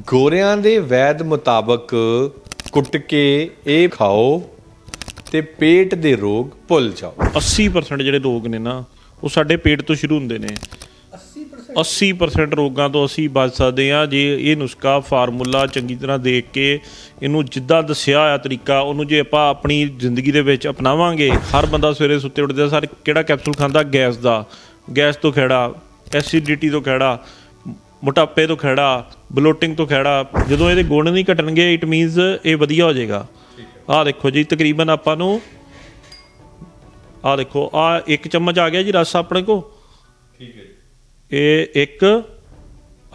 ਗੋਰਿਆਂ ਦੇ ਵੈਦ ਮੁਤਾਬਕ ਕੁੱਟ ਕੇ ਇਹ ਖਾਓ ਤੇ ਪੇਟ ਦੇ ਰੋਗ ਭੁੱਲ ਜਾਓ। 80% ਜਿਹੜੇ ਰੋਗ ਨੇ ਨਾ, ਉਹ ਸਾਡੇ ਪੇਟ ਤੋਂ ਸ਼ੁਰੂ ਹੁੰਦੇ ਨੇ। 80% 80% ਰੋਗਾਂ ਤੋਂ ਅਸੀਂ ਬਚ ਸਕਦੇ ਹਾਂ। ਜੇ ਇਹ ਨੁਸਖਾ ਫਾਰਮੂਲਾ ਚੰਗੀ ਤਰ੍ਹਾਂ ਦੇਖ ਕੇ ਇਹਨੂੰ ਜਿੱਦਾਂ ਦੱਸਿਆ ਹੋਇਆ ਤਰੀਕਾ, ਉਹਨੂੰ ਜੇ ਆਪਾਂ ਆਪਣੀ ਜ਼ਿੰਦਗੀ ਦੇ ਵਿੱਚ ਅਪਣਾਵਾਂਗੇ, ਹਰ ਬੰਦਾ ਸਵੇਰੇ ਸੁੱਤੇ ਉੱਠਦਾ ਸਰ ਕਿਹੜਾ ਕੈਪਸੂਲ ਖਾਂਦਾ? ਗੈਸ ਦਾ। ਗੈਸ ਤੋਂ ਖੜਾ ਐਸਿਡਿਟੀ ਤੋਂ ਖੜਾ ਮੋਟਾਪੇ ਤੋਂ ਖੜਾ ਬਲੋਟਿੰਗ ਤੋਂ ਖੜਾ ਜਦੋਂ ਇਹਦੇ ਗੁਣ ਨਹੀਂ ਘਟਣਗੇ ਇਟ ਮੀਨਸ ਇਹ ਵਧੀਆ ਹੋ ਜਾਏਗਾ। ਆਹ ਦੇਖੋ ਜੀ ਤਕਰੀਬਨ ਆਪਾਂ ਨੂੰ ਆਹ ਦੇਖੋ ਆ ਇੱਕ ਚਮਚ ਆ ਗਿਆ ਜੀ ਰਸ ਆਪਣੇ ਕੋ ਠੀਕ ਹੈ ਇਹ ਇੱਕ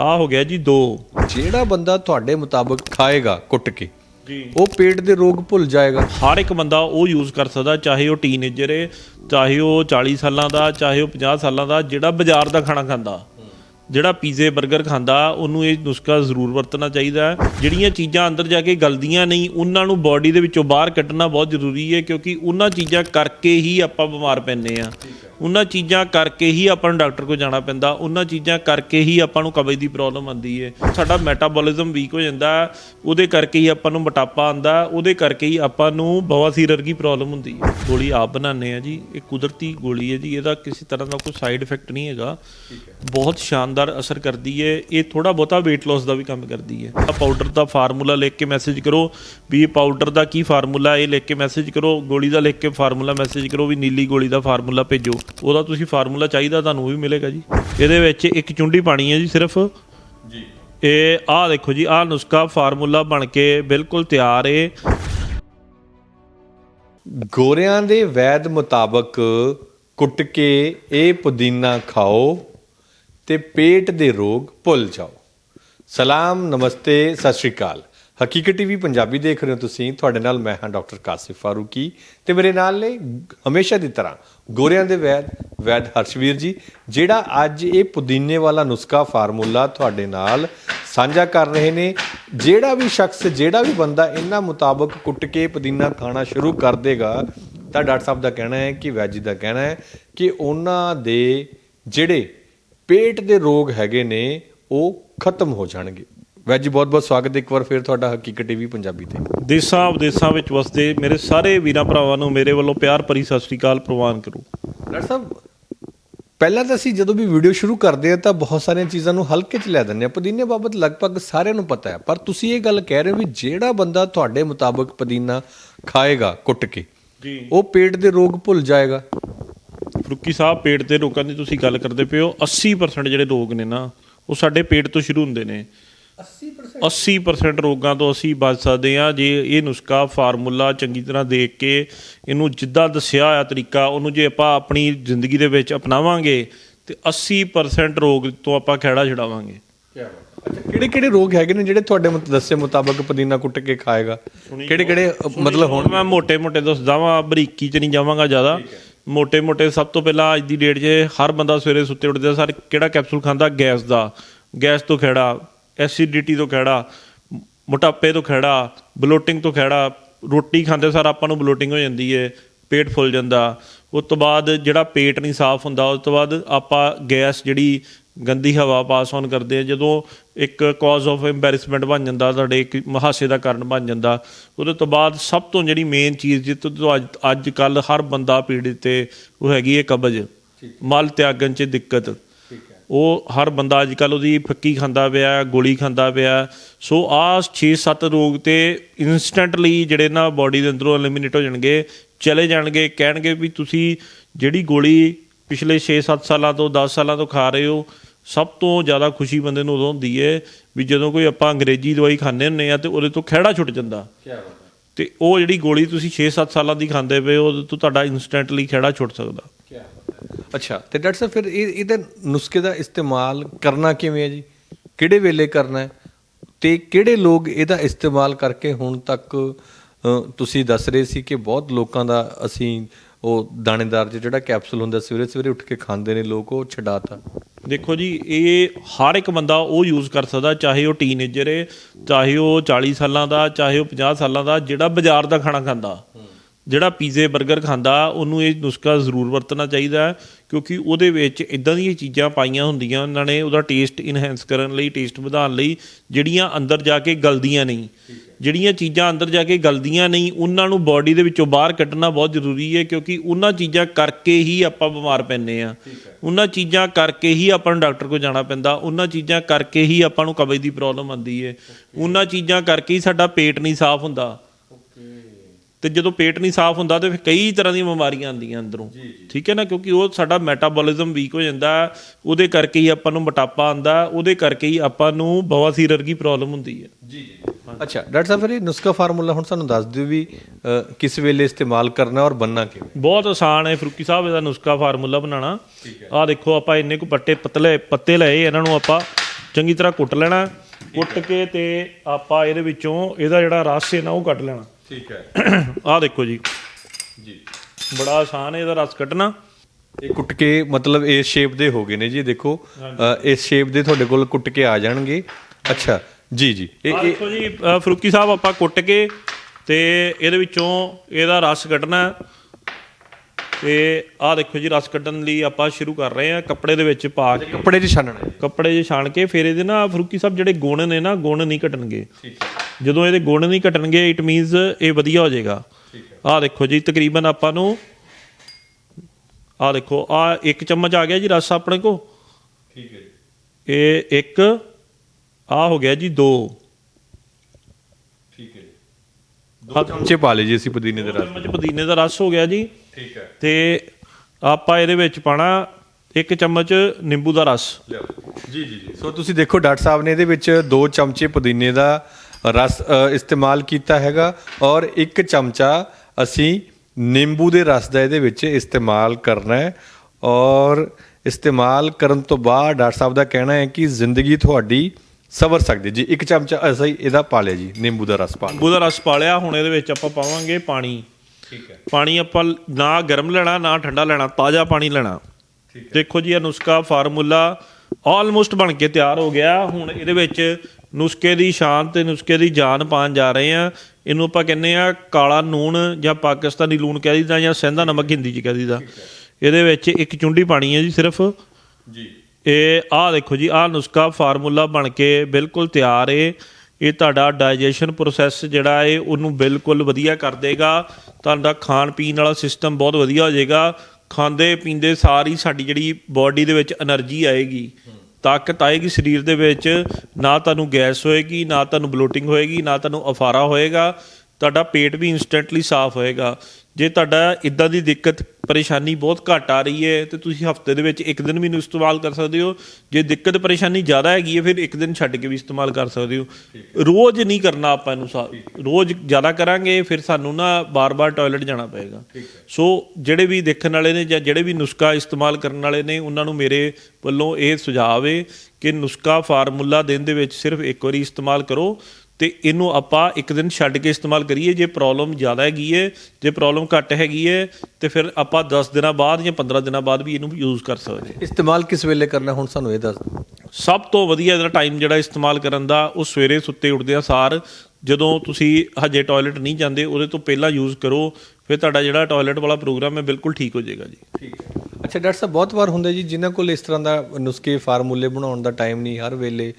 ਆ ਹੋ ਗਿਆ ਜੀ ਦੋ। ਜਿਹੜਾ ਬੰਦਾ ਤੁਹਾਡੇ ਮੁਤਾਬਕ ਖਾਏਗਾ ਕੁੱਟ ਕੇ ਜੀ। ਉਹ ਪੇਟ ਦੇ ਰੋਗ ਭੁੱਲ ਜਾਏਗਾ। ਹਰ ਇੱਕ ਬੰਦਾ ਉਹ ਯੂਜ਼ ਕਰ ਸਕਦਾ ਚਾਹੇ ਉਹ ਟੀਨੇਜਰ ਹੈ ਚਾਹੇ ਉਹ 40 ਸਾਲਾਂ ਦਾ ਚਾਹੇ ਉਹ 50 ਸਾਲਾਂ ਦਾ ਜਿਹੜਾ ਬਾਜ਼ਾਰ ਦਾ ਖਾਣਾ ਖਾਂਦਾ। ਜਿਹੜਾ ਪੀਜ਼ੇ 버ਗਰ ਖਾਂਦਾ ਉਹਨੂੰ ਇਹ ਨੁਸਖਾ ਜ਼ਰੂਰ ਵਰਤਣਾ ਚਾਹੀਦਾ ਹੈ। ਜਿਹੜੀਆਂ ਚੀਜ਼ਾਂ ਅੰਦਰ ਜਾ ਕੇ ਗਲਦੀਆਂ ਨਹੀਂ ਉਹਨਾਂ ਨੂੰ ਬਾਡੀ ਦੇ ਵਿੱਚੋਂ ਬਾਹਰ ਕੱਢਣਾ ਬਹੁਤ ਜ਼ਰੂਰੀ ਹੈ ਕਿਉਂਕਿ ਉਹਨਾਂ ਚੀਜ਼ਾਂ ਕਰਕੇ ਹੀ ਆਪਾਂ ਬਿਮਾਰ ਪੈਂਦੇ ਆ ਉਹਨਾਂ ਚੀਜ਼ਾਂ ਕਰਕੇ ਹੀ ਆਪਾਂ ਨੂੰ ਡਾਕਟਰ ਕੋਲ ਜਾਣਾ ਪੈਂਦਾ ਉਹਨਾਂ ਚੀਜ਼ਾਂ ਕਰਕੇ ਹੀ ਆਪਾਂ ਨੂੰ ਕਬਜ਼ ਦੀ ਪ੍ਰੋਬਲਮ ਆਉਂਦੀ ਹੈ। ਸਾਡਾ ਮੈਟਾਬੋਲਿਜ਼ਮ ਵੀਕ ਹੋ ਜਾਂਦਾ ਉਹਦੇ ਕਰਕੇ ਹੀ ਆਪਾਂ ਨੂੰ ਮੋਟਾਪਾ ਆਉਂਦਾ ਉਹਦੇ ਕਰਕੇ ਹੀ ਆਪਾਂ ਨੂੰ ਬਵਾਸੀਰ ਵਰਗੀ ਪ੍ਰੋਬਲਮ ਹੁੰਦੀ ਹੈ। ਗੋਲੀ ਆਪ ਬਣਾਉਂਦੇ ਆ ਜੀ ਇਹ ਕੁਦਰਤੀ ਗੋਲੀ ਹੈ ਜੀ ਇਹਦਾ ਕਿਸੇ ਤਰ੍ਹਾਂ ਦਾ ਕੋਈ ਸਾਈਡ ਇਫੈਕਟ ਨਹੀਂ ਹੈਗਾ। ਬਹੁਤ ਸ਼ਾਨਦਾਰ ਅਸਰ ਕਰਦੀ ਹੈ ਇਹ ਥੋੜਾ ਬਹੁਤਾ weight loss ਦਾ ਵੀ ਕੰਮ ਕਰਦੀ ਹੈ ਆ ਪਾਊਡਰ ਦਾ ਫਾਰਮੂਲਾ ਲਿਖ ਕੇ ਮੈਸੇਜ ਕਰੋ ਵੀ ਇਹ ਪਾਊਡਰ ਦਾ ਕੀ ਫਾਰਮੂਲਾ ਇਹ ਲਿਖ ਕੇ ਮੈਸੇਜ ਕਰੋ ਗੋਲੀ ਦਾ ਲਿਖ ਕੇ ਫਾਰਮੂਲਾ ਮੈਸੇਜ ਕਰੋ ਵੀ ਨੀਲੀ ਗੋਲੀ ਦਾ ਫਾਰਮੂਲਾ ਭੇਜੋ। ਉਹਦਾ ਤੁਸੀਂ ਫਾਰਮੂਲਾ ਚਾਹੀਦਾ ਤੁਹਾਨੂੰ ਉਹ ਵੀ ਮਿਲੇਗਾ ਜੀ। ਇਹਦੇ ਵਿੱਚ ਇੱਕ ਚੁੰਡੀ ਪਾਣੀ ਹੈ ਜੀ ਸਿਰਫ। ਜੀ। ਇਹ ਆਹ ਦੇਖੋ ਜੀ ਆਹ ਨੁਸਖਾ ਫਾਰਮੂਲਾ ਬਣ ਕੇ ਬਿਲਕੁਲ ਤਿਆਰ ਏ। ਗੋਰਿਆਂ ਦੇ ਵੈਦ ਮੁਤਾਬਕ ਕੁੱਟ ਕੇ ਇਹ ਪੁਦੀਨਾ ਖਾਓ। ਤੇ ਪੇਟ ਦੇ ਰੋਗ ਭੁੱਲ ਜਾਓ। ਸਲਾਮ, ਨਮਸਤੇ, ਸਤਿ ਸ਼੍ਰੀ ਅਕਾਲ। ਹਕੀਕਤ ਟੀਵੀ ਪੰਜਾਬੀ ਦੇਖ ਰਹੇ ਹੋ ਤੁਸੀਂ। ਤੁਹਾਡੇ ਨਾਲ ਮੈਂ ਹਾਂ ਡਾਕਟਰ ਕਾਸਿਫ ਫਾਰੂਕੀ ਤੇ ਮੇਰੇ ਨਾਲ ਨੇ ਹਮੇਸ਼ਾ ਦੀ ਤਰ੍ਹਾਂ ਗੋਰਿਆਂ ਦੇ ਵੈਦ ਵੈਦ ਹਰਸ਼ਵੀਰ ਜੀ, ਜਿਹੜਾ ਅੱਜ ਇਹ ਪੁਦੀਨੇ ਵਾਲਾ ਨੁਸਖਾ ਫਾਰਮੂਲਾ ਤੁਹਾਡੇ ਨਾਲ ਸਾਂਝਾ ਕਰ ਰਹੇ ਨੇ। ਜਿਹੜਾ ਵੀ ਸ਼ਖਸ, ਜਿਹੜਾ ਵੀ ਬੰਦਾ ਇਹਨਾਂ ਮੁਤਾਬਕ ਕੁੱਟ ਕੇ ਪੁਦੀਨਾ ਖਾਣਾ ਸ਼ੁਰੂ ਕਰ ਦੇਗਾ, ਤਾਂ ਡਾਕਟਰ ਸਾਹਿਬ ਦਾ ਕਹਿਣਾ ਹੈ ਕਿ ਵੈਦ ਜੀ ਦਾ ਕਹਿਣਾ ਹੈ ਕਿ ਉਹਨਾਂ ਦੇ ਜਿਹੜੇ ਪੇਟ ਦੇ ਰੋਗ ਹੈਗੇ ਨੇ ਉਹ ਖਤਮ ਹੋ ਜਾਣਗੇ। ਵੈਦ ਜੀ ਬਹੁਤ ਬਹੁਤ ਸਵਾਗਤ ਹੈ। ਇੱਕ ਵਾਰ ਫਿਰ ਤੁਹਾਡਾ ਹਕੀਕਤ ਟੀਵੀ ਪੰਜਾਬੀ ਤੇ। ਦੇਸਾਂ ਵਿਦੇਸਾਂ ਵਿੱਚ ਵਸਦੇ ਮੇਰੇ ਸਾਰੇ ਵੀਰਾਂ ਭਰਾਵਾਂ ਨੂੰ ਮੇਰੇ ਵੱਲੋਂ ਪਿਆਰ ਭਰੀ ਸਤਿ ਸ੍ਰੀ ਅਕਾਲ ਪ੍ਰਵਾਨ ਕਰੋ। ਡਾਕਟਰ ਸਾਹਿਬ ਪਹਿਲਾਂ ਤਾਂ ਅਸੀਂ ਜਦੋਂ ਵੀ ਵੀਡੀਓ ਸ਼ੁਰੂ ਕਰਦੇ ਆ ਤਾਂ ਬਹੁਤ ਸਾਰੀਆਂ ਚੀਜ਼ਾਂ ਨੂੰ ਹਲਕੇ 'ਚ ਲੈ ਦਿੰਦੇ ਆ ਪੁਦੀਨੇ ਬਾਬਤ ਲਗਭਗ ਸਾਰਿਆਂ ਨੂੰ ਪਤਾ ਹੈ। ਪਰ ਤੁਸੀਂ ਇਹ ਗੱਲ ਕਹਿ ਰਹੇ ਹੋ ਵੀ ਜਿਹੜਾ ਬੰਦਾ ਤੁਹਾਡੇ ਮੁਤਾਬਕ ਪੁਦੀਨਾ ਖਾਏਗਾ ਕੁੱਟ ਕੇ ਜੀ। ਉਹ ਪੇਟ ਦੇ ਰੋਗ ਭੁੱਲ ਜਾਏਗਾ। ਫਰੂਕੀ ਸਾਹਿਬ ਪੇਟ ਦੇ ਰੋਗਾਂ ਦੀ ਤੁਸੀਂ ਗੱਲ ਕਰਦੇ ਪਏ ਹੋ 80% ਜਿਹੜੇ ਰੋਗ ਨੇ ਨਾ ਉਹ ਸਾਡੇ ਪੇਟ ਤੋਂ ਸ਼ੁਰੂ ਹੁੰਦੇ ਨੇ। 80% 80% ਰੋਗਾਂ ਤੋਂ ਅਸੀਂ ਬਚ ਸਕਦੇ ਹਾਂ। ਜੇ ਇਹ ਨੁਸਖਾ ਫਾਰਮੂਲਾ ਚੰਗੀ ਤਰ੍ਹਾਂ ਦੇਖ ਕੇ ਇਹਨੂੰ ਜਿੱਦਾਂ ਦੱਸਿਆ ਹੋਇਆ ਤਰੀਕਾ ਉਹਨੂੰ ਜੇ ਆਪਾਂ ਆਪਣੀ ਜ਼ਿੰਦਗੀ ਦੇ ਵਿੱਚ ਅਪਣਾਵਾਂਗੇ ਤੇ 80% ਰੋਗ ਤੋਂ ਆਪਾਂ ਖਿਹੜਾ ਛਡਾਵਾਂਗੇ। ਕਿਹੜੇ ਕਿਹੜੇ ਰੋਗ ਹੈਗੇ ਨੇ ਜਿਹੜੇ ਤੁਹਾਡੇ ਦੱਸੇ ਮੁਤਾਬਕ ਪੁਦੀਨਾ ਕੁੱਟ ਕੇ ਖਾਏਗਾ? ਕਿਹੜੇ ਕਿਹੜੇ ਮਤਲਬ ਹੁਣ? ਮੈਂ ਮੋٹے ਮੋٹے ਦੱਸਦਾ ਵਾਂ ਬਰੀਕੀ 'ਚ ਨਹੀਂ ਜਾਵਾਂਗਾ ਜ਼ਿਆਦਾ। ਮੋٹے-ਮੋٹے ਸਭ ਤੋਂ ਪਹਿਲਾਂ ਅੱਜ ਦੀ ਡੇਟ 'ਚ ਹਰ ਬੰਦਾ ਸਵੇਰੇ ਸੁੱਤੇ ਉੱਠਦਾ, ਸਰ, ਕਿਹੜਾ ਕੈਪਸੂਲ ਖਾਂਦਾ? ਗੈਸ ਦਾ। ਗੈਸ ਤੋਂ ਖੜਾ ਐਸਿਡਿਟੀ ਤੋਂ ਖੜਾ ਮੋਟਾਪੇ ਤੋਂ ਖੜਾ ਬਲੋਟਿੰਗ ਤੋਂ ਖੜਾ ਰੋਟੀ ਖਾਂਦੇ ਸਰ ਆਪਾਂ ਨੂੰ ਬਲੋਟਿੰਗ ਹੋ ਜਾਂਦੀ ਏ, ਪੇਟ ਫੁੱਲ ਜਾਂਦਾ। ਉਸ ਤੋਂ ਬਾਅਦ ਜਿਹੜਾ ਪੇਟ ਨਹੀਂ ਸਾਫ਼ ਹੁੰਦਾ, ਉਸ ਤੋਂ ਬਾਅਦ ਆਪਾਂ ਗੈਸ ਜਿਹੜੀ ਗੰਦੀ ਹਵਾ ਪਾਸ ਔਨ ਕਰਦੇ ਆ ਜਦੋਂ ਇੱਕ ਕਾਜ਼ ਆਫ ਐਮਬੈਰਸਮੈਂਟ ਬਣ ਜਾਂਦਾ ਤੁਹਾਡੇ ਇੱਕ ਹਾਸੇ ਦਾ ਕਾਰਨ ਬਣ ਜਾਂਦਾ ਉਹਦੇ ਤੋਂ ਬਾਅਦ ਸਭ ਤੋਂ ਜਿਹੜੀ ਮੇਨ ਚੀਜ਼ ਜਿੱਤ ਤੋਂ ਅੱਜ ਅੱਜ ਕੱਲ ਹਰ ਬੰਦਾ ਪੀੜਿਤ ਤੇ ਉਹ ਹੈਗੀ ਹੈ ਕਬਜ਼ ਮਲ ਤਿਆਗਣ 'ਚ ਦਿੱਕਤ। ਉਹ ਹਰ ਬੰਦਾ ਅੱਜ ਕੱਲ ਉਹਦੀ ਫੱਕੀ ਖਾਂਦਾ ਪਿਆ ਗੋਲੀ ਖਾਂਦਾ ਪਿਆ ਸੋ ਆਹ 6-7 ਰੋਗ ਤੇ ਇਨਸਟੈਂਟਲੀ ਜਿਹੜੇ ਨਾ ਬਾਡੀ ਦੇ ਅੰਦਰੋਂ ਐਲੀਮੀਨੇਟ ਹੋ ਜਾਣਗੇ ਚਲੇ ਜਾਣਗੇ ਕਹਿਣਗੇ ਵੀ ਤੁਸੀਂ ਜਿਹੜੀ ਗੋਲੀ ਪਿਛਲੇ 6-7 ਸਾਲਾਂ ਤੋਂ 10 ਸਾਲਾਂ ਤੋਂ ਖਾ ਰਹੇ ਹੋ ਸਭ ਤੋਂ ਜ਼ਿਆਦਾ ਖੁਸ਼ੀ ਬੰਦੇ ਨੂੰ ਉਦੋਂ ਹੁੰਦੀ ਹੈ ਵੀ ਜਦੋਂ ਕੋਈ ਆਪਾਂ ਅੰਗਰੇਜ਼ੀ ਦਵਾਈ ਖਾਂਦੇ ਹੁੰਨੇ ਆ ਤੇ ਉਹਦੇ ਤੋਂ ਖਹਿੜਾ ਛੁੱਟ ਜਾਂਦਾ। ਤੇ ਉਹ ਜਿਹੜੀ ਗੋਲੀ ਤੁਸੀਂ 6-7 ਸਾਲਾਂ ਦੀ ਖਾਂਦੇ ਪਏ ਉਹਦੇ ਤੋਂ ਤੁਹਾਡਾ ਇਨਸਟੈਂਟਲੀ ਖਹਿੜਾ ਛੁੱਟ ਸਕਦਾ। ਅੱਛਾ ਤੇ ਡਾਕਟਰ ਸਾਹਿਬ ਫਿਰ ਇਹ ਇਹਦੇ ਨੁਸਖੇ ਦਾ ਇਸਤੇਮਾਲ ਕਰਨਾ ਕਿਵੇਂ ਹੈ ਜੀ? ਕਿਹੜੇ ਵੇਲੇ ਕਰਨਾ ਹੈ? ਤੇ ਕਿਹੜੇ ਲੋਕ ਇਹਦਾ ਇਸਤੇਮਾਲ ਕਰਕੇ ਹੁਣ ਤੱਕ ਤੁਸੀਂ ਦੱਸ ਰਹੇ ਸੀ ਕਿ ਬਹੁਤ ਲੋਕਾਂ ਦਾ ਅਸੀਂ ਉਹ ਦਾਣੇਦਾਰ ਜਿਹਾ ਜਿਹੜਾ ਕੈਪਸੂਲ ਹੁੰਦਾ ਸਵੇਰੇ ਸਵੇਰੇ ਉੱਠ ਕੇ ਖਾਂਦੇ ਨੇ ਲੋਕ ਉਹ ਛਡਾਤਾ। ਦੇਖੋ ਜੀ ਇਹ ਹਰ ਇੱਕ ਬੰਦਾ ਉਹ ਯੂਜ਼ ਕਰ ਸਕਦਾ ਚਾਹੇ ਉਹ ਟੀਨੇਜਰ ਹੈ ਚਾਹੇ ਉਹ 40 ਸਾਲਾਂ ਦਾ ਚਾਹੇ ਉਹ 50 ਸਾਲਾਂ ਦਾ ਜਿਹੜਾ ਬਾਜ਼ਾਰ ਦਾ ਖਾਣਾ ਖਾਂਦਾ। ਜਿਹੜਾ ਪੀਜ਼ੇ 버ਗਰ ਖਾਂਦਾ ਉਹਨੂੰ ਇਹ ਨੁਸਖਾ ਜ਼ਰੂਰ ਵਰਤਣਾ ਚਾਹੀਦਾ ਹੈ। ਕਿਉਂਕਿ ਉਹਦੇ ਵਿੱਚ ਇਦਾਂ ਦੀਆਂ ਚੀਜ਼ਾਂ ਪਾਈਆਂ ਹੁੰਦੀਆਂ, ਉਹਨਾਂ ਨੇ ਉਹਦਾ ਟੇਸਟ ਇਨਹੈਂਸ ਕਰਨ ਲਈ ਟੇਸਟ ਵਧਾਉਣ ਲਈ, ਜਿਹੜੀਆਂ ਅੰਦਰ ਜਾ ਕੇ ਗਲਦੀਆਂ ਨਹੀਂ। ਜਿਹੜੀਆਂ ਚੀਜ਼ਾਂ ਅੰਦਰ ਜਾ ਕੇ ਗਲਦੀਆਂ ਨਹੀਂ, ਉਹਨਾਂ ਨੂੰ ਬਾਡੀ ਦੇ ਵਿੱਚੋਂ ਬਾਹਰ ਕੱਢਣਾ ਬਹੁਤ ਜ਼ਰੂਰੀ ਹੈ, ਕਿਉਂਕਿ ਉਹਨਾਂ ਚੀਜ਼ਾਂ ਕਰਕੇ ਹੀ ਆਪਾਂ ਬਿਮਾਰ ਪੈਂਦੇ ਆ ਉਹਨਾਂ ਚੀਜ਼ਾਂ ਕਰਕੇ ਹੀ ਆਪਾਂ ਨੂੰ ਡਾਕਟਰ ਕੋਲ ਜਾਣਾ ਪੈਂਦਾ, ਉਹਨਾਂ ਚੀਜ਼ਾਂ ਕਰਕੇ ਹੀ ਆਪਾਂ ਨੂੰ ਕਬਜ਼ ਦੀ ਪ੍ਰੋਬਲਮ ਆਉਂਦੀ ਹੈ। ਉਹਨਾਂ ਚੀਜ਼ਾਂ ਕਰਕੇ ਹੀ ਸਾਡਾ ਪੇਟ ਨਹੀਂ ਸਾਫ਼ ਹੁੰਦਾ। ਤੇ ਜਦੋਂ ਪੇਟ ਨਹੀਂ ਸਾਫ਼ ਹੁੰਦਾ ਤੇ ਫਿਰ ਕਈ ਤਰ੍ਹਾਂ ਦੀਆਂ ਬਿਮਾਰੀਆਂ ਆਉਂਦੀਆਂ ਅੰਦਰੋਂ। ਠੀਕ ਹੈ ਨਾ? ਕਿਉਂਕਿ ਉਹ ਸਾਡਾ ਮੈਟਾਬੋਲਿਜ਼ਮ ਵੀਕ ਹੋ ਜਾਂਦਾ ਉਹਦੇ ਕਰਕੇ ਹੀ ਆਪਾਂ ਨੂੰ ਮੋਟਾਪਾ ਆਉਂਦਾ ਉਹਦੇ ਕਰਕੇ ਹੀ ਆਪਾਂ ਨੂੰ ਬਵਾਸੀਰ ਵਰਗੀ ਪ੍ਰੋਬਲਮ ਹੁੰਦੀ ਹੈ। ਜੀ ਜੀ। ਅੱਛਾ ਡਾਕਟਰ ਸਾਹਿਬ ਫਿਰ ਇਹ ਨੁਸਖਾ ਫਾਰਮੂਲਾ ਹੁਣ ਸਾਨੂੰ ਦੱਸ ਦਿਓ ਵੀ ਕਿਸ ਵੇਲੇ ਇਸਤੇਮਾਲ ਕਰਨਾ ਔਰ ਬੰਨਣਾ ਕਿਵੇਂ? ਬਹੁਤ ਆਸਾਨ ਹੈ ਫਰੂਕੀ ਸਾਹਿਬ ਇਹਦਾ ਨੁਸਖਾ ਫਾਰਮੂਲਾ ਬਣਾਉਣਾ। ਆਹ ਦੇਖੋ ਆਪਾਂ ਇੰਨੇ ਕੁ ਪੱਟੇ ਪਤਲੇ ਪੱਤੇ ਲਏ ਇਹਨਾਂ ਨੂੰ ਆਪਾਂ ਚੰਗੀ ਤਰ੍ਹਾਂ ਕੁੱਟ ਲੈਣਾ। ਕੁੱਟ ਕੇ ਤੇ ਆਪਾਂ ਇਹਦੇ ਵਿੱਚੋਂ ਇਹਦਾ ਜਿਹੜਾ ਰਸ ਹੈ ਨਾ ਉਹ ਕੱਢ ਲੈਣਾ। ਠੀਕ ਹੈ। ਆਹ ਦੇਖੋ ਜੀ। ਜੀ। ਬੜਾ ਆਸਾਨ ਹੈ ਇਹਦਾ ਰਸ ਕੱਢਣਾ। ਇਹ ਕੁੱਟ ਕੇ ਮਤਲਬ ਇਸ ਸ਼ੇਪ ਦੇ ਹੋ ਗਏ ਨੇ ਜੀ ਦੇਖੋ। ਇਸ ਸ਼ੇਪ ਦੇ ਤੁਹਾਡੇ ਕੋਲ ਕੁੱਟ ਕੇ ਆ ਜਾਣਗੇ। ਅੱਛਾ ਜੀ ਜੀ। ਇਹ ਦੇਖੋ ਜੀ ਫਰੂਕੀ ਸਾਹਿਬ ਆਪਾਂ ਕੁੱਟ ਕੇ ਤੇ ਇਹਦੇ ਵਿੱਚੋਂ ਇਹਦਾ ਰਸ ਕੱਢਣਾ। ਤੇ ਆਹ ਦੇਖੋ ਜੀ ਰਸ ਕੱਢਣ ਲਈ ਆਪਾਂ ਸ਼ੁਰੂ ਕਰ ਰਹੇ ਹਾਂ। ਕੱਪੜੇ ਦੇ ਵਿੱਚ ਪਾ ਕੇ ਕੱਪੜੇ 'ਚ ਛਾਨਣਾ ਹੈ। ਕੱਪੜੇ 'ਚ ਛਾਣ ਕੇ ਫਿਰ ਇਹਦੇ ਨਾ ਫਰੂਕੀ ਸਾਹਿਬ ਜਿਹੜੇ ਗੁਣ ਨੇ ਨਾ ਗੁਣ ਨਹੀਂ ਘਟਣਗੇ। ਠੀਕ ਹੈ। ਜਦੋਂ ਇਹਦੇ ਗੁਣ ਨਹੀਂ ਘਟਣਗੇ ਇਟ ਮੀਨਸ ਇਹ ਵਧੀਆ ਹੋ ਜਾਏਗਾ। ਆਹ ਦੇਖੋ ਜੀ ਤਕਰੀਬਨ ਆਪਾਂ ਨੂੰ ਆਹ ਦੇਖੋ ਆਹ ਇੱਕ ਚਮਚ ਆ ਗਿਆ ਜੀ ਰਸ ਆਪਣੇ ਕੋ ਠੀਕ ਹੈ ਜੀ। ਇਹ ਇੱਕ ਆਹ ਹੋ ਗਿਆ ਜੀ ਦੋ। ਠੀਕ ਹੈ ਜੀ। ਦੋ ਚਮਚੇ ਪਾ ਲਏ ਜੀ ਅਸੀਂ ਪੁਦੀਨੇ ਦੇ ਰਸ ਚਮਚ ਪੁਦੀਨੇ ਦਾ ਰਸ ਹੋ ਗਿਆ ਜੀ। ਠੀਕ ਹੈ। ਤੇ ਆਪਾਂ ਇਹਦੇ ਵਿੱਚ ਪਾਣਾ ਇੱਕ ਚਮਚ ਨਿੰਬੂ ਦਾ ਰਸ। ਜੀ ਜੀ ਜੀ। ਸੋ ਤੁਸੀਂ ਦੇਖੋ ਡਾਕਟਰ ਸਾਹਿਬ ਨੇ ਇਹਦੇ ਵਿੱਚ ਦੋ ਚਮਚੇ ਪੁਦੀਨੇ ਦਾ ਰਸ ਇਸਤੇਮਾਲ ਕੀਤਾ ਹੈਗਾ ਔਰ ਇੱਕ ਚਮਚਾ ਅਸੀਂ ਨਿੰਬੂ ਦੇ ਰਸ ਦਾ ਇਹਦੇ ਵਿੱਚ ਇਸਤੇਮਾਲ ਕਰਨਾ ਹੈ ਔਰ ਇਸਤੇਮਾਲ ਕਰਨ ਤੋਂ ਬਾਅਦ ਡਾਕਟਰ ਸਾਹਿਬ ਦਾ ਕਹਿਣਾ ਹੈ ਕਿ ਜ਼ਿੰਦਗੀ ਤੁਹਾਡੀ ਸਵਰ ਸਕਦੀ। ਜੀ ਇੱਕ ਚਮਚਾ ਅਸੀਂ ਇਹਦਾ ਪਾ ਲਿਆ ਜੀ ਨਿੰਬੂ ਦਾ ਰਸ ਪਾ ਲਿਆ। ਨਿੰਬੂ ਦਾ ਰਸ ਪਾ ਲਿਆ ਹੁਣ ਇਹਦੇ ਵਿੱਚ ਆਪਾਂ ਪਾਵਾਂਗੇ ਪਾਣੀ। ਠੀਕ ਹੈ। ਪਾਣੀ ਆਪਾਂ ਨਾ ਗਰਮ ਲੈਣਾ ਨਾ ਠੰਡਾ ਲੈਣਾ ਤਾਜ਼ਾ ਪਾਣੀ ਲੈਣਾ। ਦੇਖੋ ਜੀ ਇਹ ਨੁਸਖਾ ਫਾਰਮੂਲਾ ਆਲਮੋਸਟ ਬਣ ਕੇ ਤਿਆਰ ਹੋ ਗਿਆ। ਹੁਣ ਇਹਦੇ ਵਿੱਚ ਨੁਸਖੇ ਦੀ ਸ਼ਾਨ ਤੇ ਨੁਸਖੇ ਦੀ ਜਾਨ ਪਾਣ ਜਾ ਰਹੇ ਆ ਇਹਨੂੰ ਆਪਾਂ ਕਹਿੰਦੇ ਆ ਕਾਲਾ ਨੂਣ ਜਾਂ ਪਾਕਿਸਤਾਨੀ ਲੂਣ ਕਹਿ ਦਿੰਦਾ ਜਾਂ ਸਹਿੰਦਾ ਨਮਕ ਹਿੰਦੀ ਚ ਕਹਿ ਦਿੰਦਾ ਇਹਦੇ ਵਿੱਚ ਇੱਕ ਚੁੰਡੀ ਪਾਣੀ ਹੈ ਜੀ ਸਿਰਫ। ਜੀ। ਇਹ ਆਹ ਦੇਖੋ ਜੀ ਆਹ ਨੁਸਖਾ ਫਾਰਮੂਲਾ ਬਣ ਕੇ ਬਿਲਕੁਲ ਤਿਆਰ ਏ। ਇਹ ਤੁਹਾਡਾ ਡਾਈਜੈਸ਼ਨ ਪ੍ਰੋਸੈਸ ਜਿਹੜਾ ਏ ਉਹਨੂੰ ਬਿਲਕੁਲ ਵਧੀਆ ਕਰ ਦੇਗਾ। ਤੁਹਾਡਾ ਖਾਣ ਪੀਣ ਵਾਲਾ ਸਿਸਟਮ ਬਹੁਤ ਵਧੀਆ ਹੋ ਜਾਏਗਾ। ਖਾਂਦੇ ਪੀਂਦੇ ਸਾਰੀ ਸਾਡੀ ਜਿਹੜੀ ਬਾਡੀ ਦੇ ਵਿੱਚ એનર્ਜੀ ਆਏਗੀ। ਤਾਕਤ ਆਏਗੀ ਸਰੀਰ ਦੇ ਵਿੱਚ, ਨਾ ਤੁਹਾਨੂੰ ਗੈਸ ਹੋਏਗੀ, ਨਾ ਤੁਹਾਨੂੰ ਬਲੋਟਿੰਗ ਹੋਏਗੀ, ਨਾ ਤੁਹਾਨੂੰ ਅਫਾਰਾ ਹੋਏਗਾ, ਤੁਹਾਡਾ ਪੇਟ ਵੀ ਇਨਸਟੈਂਟਲੀ ਸਾਫ਼ ਹੋਏਗਾ। ਜੇ ਤੁਹਾਡਾ ਇਦਾਂ ਦੀ ਦਿੱਕਤ, ਪਰੇਸ਼ਾਨੀ ਬਹੁਤ ਘੱਟ ਆ ਰਹੀ ਹੈ, ਤੇ ਤੁਸੀਂ ਹਫ਼ਤੇ ਦੇ ਵਿੱਚ ਇੱਕ ਦਿਨ ਵੀ ਨੂੰ ਇਸਤੇਮਾਲ ਕਰ ਸਕਦੇ ਹੋ। ਜੇ ਦਿੱਕਤ, ਪਰੇਸ਼ਾਨੀ ਜ਼ਿਆਦਾ ਹੈਗੀ ਹੈ, ਫਿਰ ਇੱਕ ਦਿਨ ਛੱਡ ਕੇ ਵੀ ਇਸਤੇਮਾਲ ਕਰ ਸਕਦੇ ਹੋ। ਰੋਜ਼ ਨਹੀਂ ਕਰਨਾ ਆਪਾਂ ਇਹਨੂੰ ਰੋਜ਼ ਜ਼ਿਆਦਾ ਕਰਾਂਗੇ, ਫਿਰ ਸਾਨੂੰ ਨਾ ਬਾਰ-ਬਾਰ ਟਾਇਲਟ ਜਾਣਾ ਪਏਗਾ। ਸੋ ਜਿਹੜੇ ਵੀ ਦੇਖਣ ਵਾਲੇ ਨੇ ਜਾਂ ਜਿਹੜੇ ਵੀ ਨੁਸਖਾ ਇਸਤੇਮਾਲ ਕਰਨ ਵਾਲੇ ਨੇ, ਉਹਨਾਂ ਨੂੰ ਮੇਰੇ ਵੱਲੋਂ ਇਹ ਸੁਝਾਅ ਹੈ ਕਿ ਨੁਸਖਾ ਫਾਰਮੂਲਾ ਦਿਨ ਦੇ ਵਿੱਚ ਸਿਰਫ ਇੱਕ ਵਾਰੀ ਇਸਤੇਮਾਲ ਕਰੋ। ਤੇ ਇਹਨੂੰ ਆਪਾਂ ਇੱਕ ਦਿਨ ਛੱਡ ਕੇ ਇਸਤੇਮਾਲ ਕਰੀਏ ਜੇ ਪ੍ਰੋਬਲਮ ਜ਼ਿਆਦਾ ਹੈਗੀ ਹੈ ਜੇ ਪ੍ਰੋਬਲਮ ਘੱਟ ਹੈਗੀ ਹੈ ਤੇ ਫਿਰ ਆਪਾਂ 10 ਦਿਨਾਂ ਬਾਅਦ ਜਾਂ 15 ਦਿਨਾਂ ਬਾਅਦ ਵੀ ਇਹਨੂੰ ਯੂਜ਼ ਕਰ ਸਕਦੇ ਹਾਂ। ਇਸਤੇਮਾਲ ਕਿਸ ਵੇਲੇ ਕਰਨਾ ਹੁਣ ਸਾਨੂੰ ਇਹ ਦੱਸ ਸਭ ਤੋਂ ਵਧੀਆ ਇਹਦਾ ਟਾਈਮ ਜਿਹੜਾ ਇਸਤੇਮਾਲ ਕਰਨ ਦਾ ਉਹ ਸਵੇਰੇ ਸੁੱਤੇ ਉੱਠਦੇ ਆ ਸਾਰ। ਜਦੋਂ ਤੁਸੀਂ ਹਜੇ ਟਾਇਲਟ ਨਹੀਂ ਜਾਂਦੇ ਉਹਦੇ ਤੋਂ ਪਹਿਲਾਂ ਯੂਜ਼ ਕਰੋ। ਫਿਰ ਤੁਹਾਡਾ ਜਿਹੜਾ ਟਾਇਲਟ ਵਾਲਾ ਪ੍ਰੋਗਰਾਮ ਹੈ ਬਿਲਕੁਲ ਠੀਕ ਹੋ ਜਾਏਗਾ ਜੀ। ਠੀਕ ਅੱਛਾ, ਡਾਕਟਰ ਸਾਹਿਬ, ਬਹੁਤ ਵਾਰ ਹੁੰਦਾ ਜੀ, ਜਿਨ੍ਹਾਂ ਕੋਲ ਇਸ ਤਰ੍ਹਾਂ ਦਾ ਨੁਸਖੇ ਫਾਰਮੂਲੇ ਬਣਾਉਣ ਦਾ ਟਾਈਮ ਨਹੀਂ, ਹਰ ਵੇਲੇ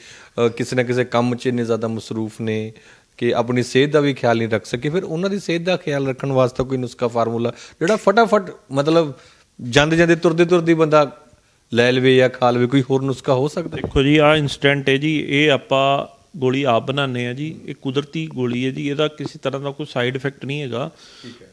ਕਿਸੇ ਨਾ ਕਿਸੇ ਕੰਮ 'ਚ ਇੰਨੇ ਜ਼ਿਆਦਾ ਮਸਰੂਫ ਨੇ ਕਿ ਆਪਣੀ ਸਿਹਤ ਦਾ ਵੀ ਖਿਆਲ ਨਹੀਂ ਰੱਖ ਸਕੇ। ਫਿਰ ਉਹਨਾਂ ਦੀ ਸਿਹਤ ਦਾ ਖਿਆਲ ਰੱਖਣ ਵਾਸਤੇ ਕੋਈ ਨੁਸਖਾ ਫਾਰਮੂਲਾ, ਜਿਹੜਾ ਫਟਾਫਟ ਮਤਲਬ ਜਾਂਦੇ ਜਾਂਦੇ, ਤੁਰਦੇ ਤੁਰਦੇ ਬੰਦਾ ਲੈ ਲਵੇ ਜਾਂ ਖਾ ਲਵੇ, ਕੋਈ ਹੋਰ ਨੁਸਖਾ ਹੋ ਸਕਦਾ? ਦੇਖੋ ਜੀ ਆ ਇਨਸਟੈਂਟ ਹੈ ਜੀ, ਇਹ ਆਪਾਂ ਗੋਲੀ ਆਪ ਬਣਾਉਂਦੇ ਆ ਜੀ ਇਹ ਕੁਦਰਤੀ ਗੋਲੀ ਹੈ ਜੀ ਇਹਦਾ ਕਿਸੇ ਤਰ੍ਹਾਂ ਦਾ ਕੋਈ ਸਾਈਡ ਇਫੈਕਟ ਨਹੀਂ ਹੈਗਾ।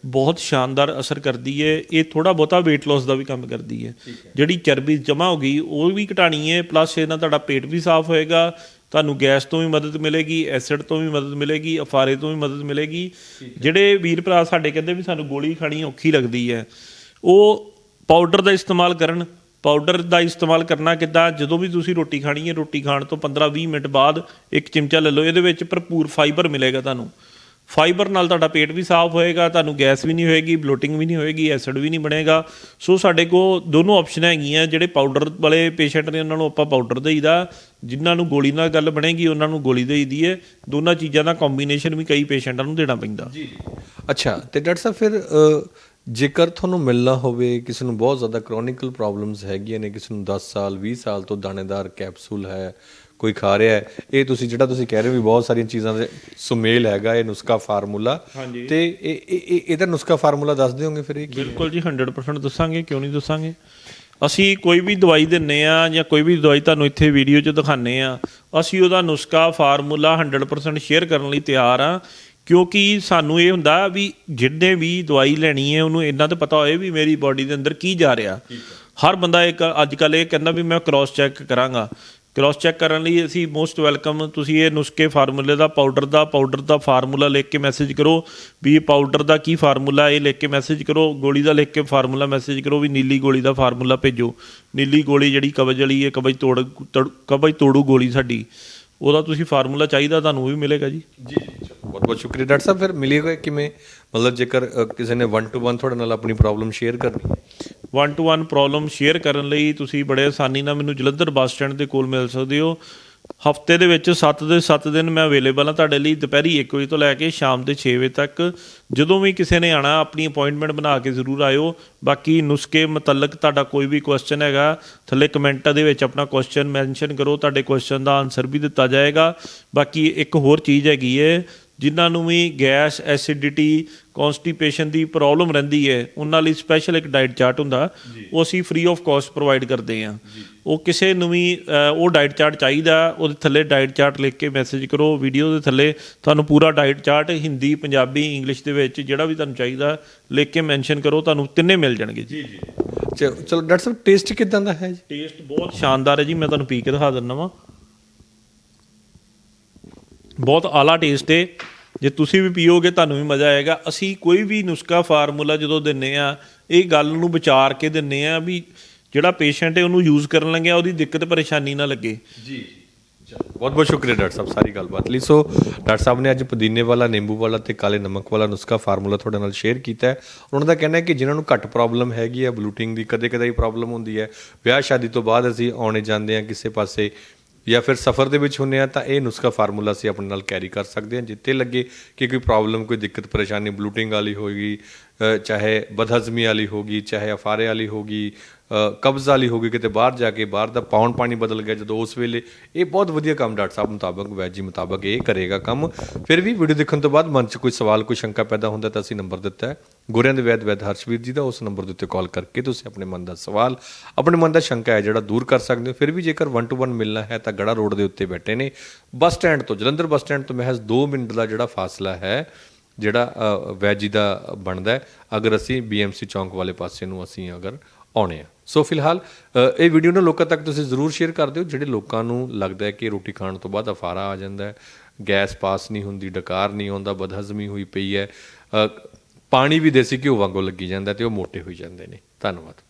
ਬਹੁਤ ਸ਼ਾਨਦਾਰ ਅਸਰ ਕਰਦੀ ਹੈ ਇਹ ਥੋੜਾ ਬਹੁਤਾ weight loss ਦਾ ਵੀ ਕੰਮ ਕਰਦੀ ਹੈ। ਜਿਹੜੀ ਚਰਬੀ ਜਮਾ ਹੋ ਗਈ ਉਹ ਵੀ ਘਟਾਣੀ ਹੈ ਪਲੱਸ ਇਹਦੇ ਨਾਲ ਤੁਹਾਡਾ ਪੇਟ ਵੀ ਸਾਫ਼ ਹੋਏਗਾ ਤੁਹਾਨੂੰ ਗੈਸ ਤੋਂ ਵੀ ਮਦਦ ਮਿਲੇਗੀ ਐਸਿਡ ਤੋਂ ਵੀ ਮਦਦ ਮਿਲੇਗੀ ਅਫਾਰੇ ਤੋਂ ਵੀ ਮਦਦ ਮਿਲੇਗੀ। ਜਿਹੜੇ ਵੀਰ ਭਰਾ ਸਾਡੇ ਕਹਿੰਦੇ ਵੀ ਸਾਨੂੰ ਗੋਲੀ ਖਾਣੀ ਔਖੀ ਲੱਗਦੀ ਹੈ ਉਹ ਪਾਊਡਰ ਦਾ ਇਸਤੇਮਾਲ ਕਰਨ ਪਾਊਡਰ ਦਾ ਇਸਤੇਮਾਲ ਕਰਨਾ ਕਿੱਦਾਂ? ਜਦੋਂ ਵੀ ਤੁਸੀਂ ਰੋਟੀ ਖਾਣੀ ਹੈ, ਰੋਟੀ ਖਾਣ ਤੋਂ 15-20 ਮਿੰਟ ਬਾਅਦ ਇੱਕ ਚਮਚਾ ਲੈ ਲਓ, ਇਹਦੇ ਵਿੱਚ ਭਰਪੂਰ ਫਾਈਬਰ ਮਿਲੇਗਾ ਤੁਹਾਨੂੰ। ਫਾਈਬਰ ਨਾਲ ਤੁਹਾਡਾ ਪੇਟ ਵੀ ਸਾਫ਼ ਹੋਏਗਾ, ਤੁਹਾਨੂੰ ਗੈਸ ਵੀ ਨਹੀਂ ਹੋਏਗੀ, ਬਲੋਟਿੰਗ ਵੀ ਨਹੀਂ ਹੋਏਗੀ, ਐਸਿਡ ਵੀ ਨਹੀਂ ਬਣੇਗਾ। ਸੋ ਸਾਡੇ ਕੋਲ ਦੋਨੋਂ ਆਪਸ਼ਨ ਹੈਗੀਆਂ, ਜਿਹੜੇ ਪਾਊਡਰ ਵਾਲੇ ਪੇਸ਼ੈਂਟ ਨੇ, ਉਹਨਾਂ ਨੂੰ ਆਪਾਂ ਪਾਊਡਰ ਦੇਈਦਾ, ਜਿਨ੍ਹਾਂ ਨੂੰ ਗੋਲੀ ਨਾਲ ਗੱਲ ਬਣੇਗੀ, ਉਹਨਾਂ ਨੂੰ ਗੋਲੀ ਦੇਈਦੀ ਹੈ। ਦੋਨਾਂ ਚੀਜ਼ਾਂ ਦਾ ਕੰਬੀਨੇਸ਼ਨ ਵੀ ਕਈ ਪੇਸ਼ੈਂਟਾਂ ਨੂੰ ਦੇਣਾ ਪੈਂਦਾ। ਜੀ ਅੱਛਾ, ਤੇ ਡਾਕਟਰ ਸਾਹਿਬ, ਫਿਰ ਜੇਕਰ ਤੁਹਾਨੂੰ ਮਿਲਣਾ ਹੋਵੇ ਕਿਸੇ ਨੂੰ ਬਹੁਤ ਜ਼ਿਆਦਾ ਕ੍ਰੋਨਿਕਲ ਪ੍ਰੋਬਲਮਸ ਹੈਗੀਆਂ ਨੇ ਕਿਸੇ ਨੂੰ 10 ਸਾਲ 20 ਸਾਲ ਤੋਂ ਦਾਣੇਦਾਰ ਕੈਪਸੂਲ ਹੈ ਕੋਈ ਖਾ ਰਿਹਾ ਹੈ ਇਹ ਤੁਸੀਂ ਜਿਹੜਾ ਤੁਸੀਂ ਕਹਿ ਰਹੇ ਹੋ ਵੀ ਬਹੁਤ ਸਾਰੀਆਂ ਚੀਜ਼ਾਂ ਦੇ ਸੁਮੇਲ ਹੈਗਾ ਇਹ ਨੁਸਖਾ ਫਾਰਮੂਲਾ। ਹਾਂਜੀ। ਤੇ ਇਹ ਇਹ- ਇਹ ਇਹਦਾ ਨੁਸਖਾ ਫਾਰਮੂਲਾ ਦੱਸ ਦਿਓਗੇ ਫਿਰ ਇਹ ਕੀ ਬਿਲਕੁਲ ਜੀ 100% ਦੱਸਾਂਗੇ ਕਿਉਂ ਨਹੀਂ ਦੱਸਾਂਗੇ? ਅਸੀਂ ਕੋਈ ਵੀ ਦਵਾਈ ਦਿੰਨੇ ਆ ਜਾਂ ਕੋਈ ਵੀ ਦਵਾਈ ਤੁਹਾਨੂੰ ਇੱਥੇ ਵੀਡੀਓ 'ਚ ਦਿਖਾਣੇ ਆ ਅਸੀਂ ਉਹਦਾ ਨੁਸਖਾ ਫਾਰਮੂਲਾ 100% ਸ਼ੇਅਰ ਕਰਨ ਲਈ ਤਿਆਰ ਆ। ਕਿਉਂਕਿ ਸਾਨੂੰ ਇਹ ਹੁੰਦਾ ਵੀ ਜਿਹਨੇ ਵੀ ਦਵਾਈ ਲੈਣੀ ਹੈ ਉਹਨੂੰ ਇੰਨਾ ਤਾਂ ਪਤਾ ਹੋਏ ਵੀ ਮੇਰੀ ਬਾਡੀ ਦੇ ਅੰਦਰ ਕੀ ਜਾ ਰਿਹਾ। ਹਰ ਬੰਦਾ ਇੱਕ ਅੱਜ ਕੱਲ ਇਹ ਕਹਿੰਦਾ ਵੀ ਮੈਂ ਕ੍ਰਾਸ ਚੈੱਕ ਕਰਾਂਗਾ। ਕ੍ਰਾਸ ਚੈੱਕ ਕਰਨ ਲਈ ਅਸੀਂ ਮੋਸਟ ਵੈਲਕਮ ਤੁਸੀਂ ਇਹ ਨੁਸਖੇ ਫਾਰਮੂਲੇ ਦਾ ਪਾਊਡਰ ਦਾ ਪਾਊਡਰ ਦਾ ਫਾਰਮੂਲਾ ਲਿਖ ਕੇ ਮੈਸੇਜ ਕਰੋ ਵੀ ਇਹ ਪਾਊਡਰ ਦਾ ਕੀ ਫਾਰਮੂਲਾ ਇਹ ਲਿਖ ਕੇ ਮੈਸੇਜ ਕਰੋ ਗੋਲੀ ਦਾ ਲਿਖ ਕੇ ਫਾਰਮੂਲਾ ਮੈਸੇਜ ਕਰੋ ਵੀ ਨੀਲੀ ਗੋਲੀ ਦਾ ਫਾਰਮੂਲਾ ਭੇਜੋ। ਨੀਲੀ ਗੋਲੀ ਜਿਹੜੀ ਕਬਜ਼ ਵਾਲੀ ਹੈ ਕਬਜ਼ ਤੋੜ ਕਬਜ਼ ਤੋੜੂ ਗੋਲੀ ਸਾਡੀ ਉਹਦਾ ਤੁਸੀਂ ਫਾਰਮੂਲਾ ਚਾਹੀਦਾ ਤੁਹਾਨੂੰ ਉਹ ਵੀ ਮਿਲੇਗਾ ਜੀ ਜੀ। ਬਹੁਤ ਬਹੁਤ ਸ਼ੁਕਰੀਆ। ਡਾਕਟਰ ਸਾਹਿਬ, ਫਿਰ ਮਿਲੇਗਾ ਕਿਵੇਂ? ਮਤਲਬ ਜੇਕਰ ਕਿਸੇ ਨੇ 1 ਟੂ 1 ਤੁਹਾਡੇ ਨਾਲ ਆਪਣੀ ਪ੍ਰੋਬਲਮ ਸ਼ੇਅਰ ਕਰਨੀ ਹੈ। One two one problem share ਕਰਨ ਲਈ ਤੁਸੀਂ ਬੜੇ ਆਸਾਨੀ ਨਾਲ ਮੈਨੂੰ ਜਲੰਧਰ ਬੱਸ ਸਟੈਂਡ ਦੇ ਕੋਲ ਮਿਲ ਸਕਦੇ ਹੋ। ਹਫ਼ਤੇ ਦੇ ਵਿੱਚ 7 ਦੇ 7 ਦਿਨ ਮੈਂ ਅਵੇਲੇਬਲ ਹਾਂ ਤੁਹਾਡੇ ਲਈ ਦੁਪਹਿਰੀ 1 ਵਜੇ ਤੋਂ ਲੈ ਕੇ ਸ਼ਾਮ ਦੇ 6 ਵਜੇ ਤੱਕ। ਜਦੋਂ ਵੀ ਕਿਸੇ ਨੇ ਆਣਾ ਆਪਣੀ ਅਪਾਇੰਟਮੈਂਟ ਬਣਾ ਕੇ ਜ਼ਰੂਰ ਆਇਓ। ਬਾਕੀ ਨੁਸਖੇ ਮੁਤਲਕ ਤੁਹਾਡਾ ਕੋਈ ਵੀ ਕੁਐਸਚਨ ਹੈਗਾ, ਥੱਲੇ ਕਮੈਂਟਾਂ ਦੇ ਵਿੱਚ ਆਪਣਾ ਕੁਐਸਚਨ ਮੈਂਸ਼ਨ ਕਰੋ, ਤੁਹਾਡੇ ਕੁਐਸਚਨ ਦਾ ਆਨਸਰ ਵੀ ਦਿੱਤਾ ਜਾਏਗਾ। ਬਾਕੀ ਇੱਕ ਹੋਰ ਚੀਜ਼ ਹੈਗੀ ਹੈ ਜਿਨ੍ਹਾਂ ਨੂੰ ਵੀ ਗੈਸ ਐਸਿਡਿਟੀ ਕਨਸਟੀਪੇਸ਼ਨ ਦੀ ਪ੍ਰੋਬਲਮ ਰਹਿੰਦੀ ਹੈ ਉਹਨਾਂ ਲਈ ਸਪੈਸ਼ਲ ਇੱਕ ਡਾਈਟ ਚਾਰਟ ਹੁੰਦਾ ਉਹ ਅਸੀਂ ਫ੍ਰੀ ਆਫ ਕਾਸਟ ਪ੍ਰੋਵਾਈਡ ਕਰਦੇ ਹਾਂ। ਉਹ ਕਿਸੇ ਨੂੰ ਵੀ ਉਹ ਡਾਈਟ ਚਾਰਟ ਚਾਹੀਦਾ ਉਹਦੇ ਥੱਲੇ ਡਾਈਟ ਚਾਰਟ ਲਿਖ ਕੇ ਮੈਸੇਜ ਕਰੋ ਵੀਡੀਓ ਦੇ ਥੱਲੇ ਤੁਹਾਨੂੰ ਪੂਰਾ diet chart Hindi Punjabi English ਦੇ ਵਿੱਚ ਜਿਹੜਾ ਵੀ ਤੁਹਾਨੂੰ ਚਾਹੀਦਾ ਲਿਖ ਕੇ ਮੈਂਸ਼ਨ ਕਰੋ ਤੁਹਾਨੂੰ ਤਿੰਨੇ ਮਿਲ ਜਾਣਗੇ ਜੀ। ਜੀ ਚਲੋ ਚਲੋ ਡਾਕਟਰ ਸਾਹਿਬ ਟੇਸਟ ਕਿਦਾਂ ਦਾ ਹੈ ਜੀ? ਟੇਸਟ ਬਹੁਤ ਸ਼ਾਨਦਾਰ ਹੈ ਜੀ ਮੈਂ ਤੁਹਾਨੂੰ ਪੀ ਕੇ ਦਿਖਾ ਦਿੰਦਾ ਵਾਂ। ਬਹੁਤ ਆਲਾ ਟੇਸਟ ਹੈ ਜੇ ਤੁਸੀਂ ਵੀ ਪੀਓਗੇ, ਤੁਹਾਨੂੰ ਵੀ ਮਜ਼ਾ ਆਏਗਾ। ਅਸੀਂ ਕੋਈ ਵੀ ਨੁਸਖਾ ਫਾਰਮੂਲਾ ਜਦੋਂ ਦਿੰਨੇ ਆ, ਇਹ ਗੱਲ ਨੂੰ ਵਿਚਾਰ ਕੇ ਦਿੰਨੇ ਆ ਵੀ ਜਿਹੜਾ ਪੇਸ਼ੈਂਟ ਹੈ ਉਹਨੂੰ ਯੂਜ਼ ਕਰਨ ਲੱਗਿਆ ਉਹਦੀ ਦਿੱਕਤ ਪਰੇਸ਼ਾਨੀ ਨਾ ਲੱਗੇ। ਜੀ। ਬਹੁਤ ਬਹੁਤ ਸ਼ੁਕਰੀਆ ਡਾਕਟਰ ਸਾਹਿਬ, ਸਾਰੀ ਗੱਲਬਾਤ ਲਈ। ਸੋ ਡਾਕਟਰ ਸਾਹਿਬ ਨੇ ਅੱਜ ਪੁਦੀਨੇ ਵਾਲਾ, ਨਿੰਬੂ ਵਾਲਾ ਤੇ ਕਾਲੇ ਨਮਕ ਵਾਲਾ ਨੁਸਖਾ ਫਾਰਮੂਲਾ ਤੁਹਾਡੇ ਨਾਲ ਸ਼ੇਅਰ ਕੀਤਾ ਹੈ। ਉਹਨਾਂ ਦਾ ਕਹਿਣਾ ਹੈ ਕਿ ਜਿਨ੍ਹਾਂ ਨੂੰ ਘੱਟ ਪ੍ਰੋਬਲਮ ਹੈਗੀ ਹੈ, ਬਲੂਟਿੰਗ ਦੀ ਕਦੇ ਕਦੇ ਹੀ ਪ੍ਰੋਬਲਮ ਹੁੰਦੀ ਹੈ, ਵਿਆਹ ਸ਼ਾਦੀ ਤੋਂ ਬਾਅਦ ਅਸੀਂ ਆਉਣੇ ਜਾਂਦੇ ਹਾਂ ਕਿਸੇ ਪਾਸੇ ਜਾਂ ਫਿਰ ਸਫ਼ਰ ਦੇ ਵਿੱਚ ਹੁੰਨੇ ਆ ਤਾਂ ਇਹ ਨੁਸਖਾ ਫਾਰਮੂਲਾ ਅਸੀਂ ਆਪਣੇ ਨਾਲ ਕੈਰੀ ਕਰ ਸਕਦੇ ਹਾਂ। ਜਿੱਥੇ ਲੱਗੇ ਕਿ ਕੋਈ ਪ੍ਰੋਬਲਮ ਕੋਈ ਦਿੱਕਤ ਪਰੇਸ਼ਾਨੀ ਬਲੂਟਿੰਗ ਵਾਲੀ ਹੋਏਗੀ ਚਾਹੇ ਬਦਹਜ਼ਮੀ ਵਾਲੀ ਹੋਗੀ ਚਾਹੇ ਅਫਾਰੇ ਵਾਲੀ ਹੋਗੀ ਅ, ਕਬਜ਼ ਵਾਲੀ ਹੋ ਗਈ ਕਿਤੇ ਬਾਹਰ ਜਾ ਕੇ ਬਾਹਰ ਦਾ ਪਾਉਣ ਪਾਣੀ ਬਦਲ ਗਿਆ ਜਦੋਂ ਉਸ ਵੇਲੇ। ਇਹ ਬਹੁਤ ਵਧੀਆ ਕੰਮ ਡਾਕਟਰ ਸਾਹਿਬ ਮੁਤਾਬਕ ਵੈਜੀ ਮੁਤਾਬਕ ਇਹ ਕਰੇਗਾ ਕੰਮ। ਫਿਰ ਵੀ ਵੀਡੀਓ ਦੇਖਣ ਤੋਂ ਬਾਅਦ ਮਨ 'ਚ ਕੋਈ ਸਵਾਲ ਕੋਈ ਸ਼ੰਕਾ ਪੈਦਾ ਹੁੰਦਾ ਤਾਂ ਅਸੀਂ ਨੰਬਰ ਦਿੱਤਾ ਹੈ। ਗੋਰਿਆਂ ਦੇ ਵੈਦ ਵੈਦ ਹਰਸ਼ਵੀਰ ਜੀ ਦਾ ਉਸ ਨੰਬਰ ਦੇ ਉੱਤੇ ਕਾਲ ਕਰਕੇ ਤੁਸੀਂ ਆਪਣੇ ਮਨ ਦਾ ਸਵਾਲ ਆਪਣੇ ਮਨ ਦਾ ਸ਼ੰਕਾ ਹੈ ਜਿਹੜਾ ਦੂਰ ਕਰ ਸਕਦੇ ਹੋ। ਫਿਰ ਵੀ ਜੇਕਰ 1 ਟੂ 1 ਮਿਲਣਾ ਹੈ ਤਾਂ ਗੜਾ ਰੋਡ ਦੇ ਉੱਤੇ ਬੈਠੇ ਨੇ। ਬੱਸ ਸਟੈਂਡ ਤੋਂ ਜਲੰਧਰ ਬੱਸ ਸਟੈਂਡ ਤੋਂ ਮਹਿਜ਼ 2 ਮਿੰਟ ਦਾ ਜਿਹੜਾ ਫਾਸਲਾ ਹੈ ਜਿਹੜਾ ਅ, ਵੈਜੀ ਦਾ ਬਣਦਾ ਹੈ। ਅਗਰ ਅਸੀਂ ਬੀਐਮਸੀ ਚੌਂਕ ਵਾਲੇ ਪਾਸੇ ਨੂੰ ਅਸੀਂ ਅਗਰ ਆਉਣੇ ਆ। ਸੋ ਫਿਲਹਾਲ ਇਹ ਵੀਡੀਓ ਨੂੰ ਲੋਕਾਂ ਤੱਕ ਤੁਸੀਂ ਜ਼ਰੂਰ ਸ਼ੇਅਰ ਕਰ ਦਿਓ। ਜਿਹੜੇ ਲੋਕਾਂ ਨੂੰ ਲੱਗਦਾ ਹੈ ਕਿ ਰੋਟੀ ਖਾਣ ਤੋਂ ਬਾਅਦ ਅਫਾਰਾ ਆ ਜਾਂਦਾ ਹੈ ਗੈਸ ਪਾਸ ਨਹੀਂ ਹੁੰਦੀ, ਡਕਾਰ ਨਹੀਂ ਆਉਂਦਾ, ਬਦਹਜ਼ਮੀ ਹੋਈ ਪਈ ਹੈ ਪਾਣੀ ਵੀ ਦੇਸੀ ਘਿਓ ਵਾਂਗੂ ਲੱਗੀ ਜਾਂਦਾ ਤੇ ਉਹ ਮੋਟੇ ਹੋਈ ਜਾਂਦੇ ਨੇ। ਧੰਨਵਾਦ।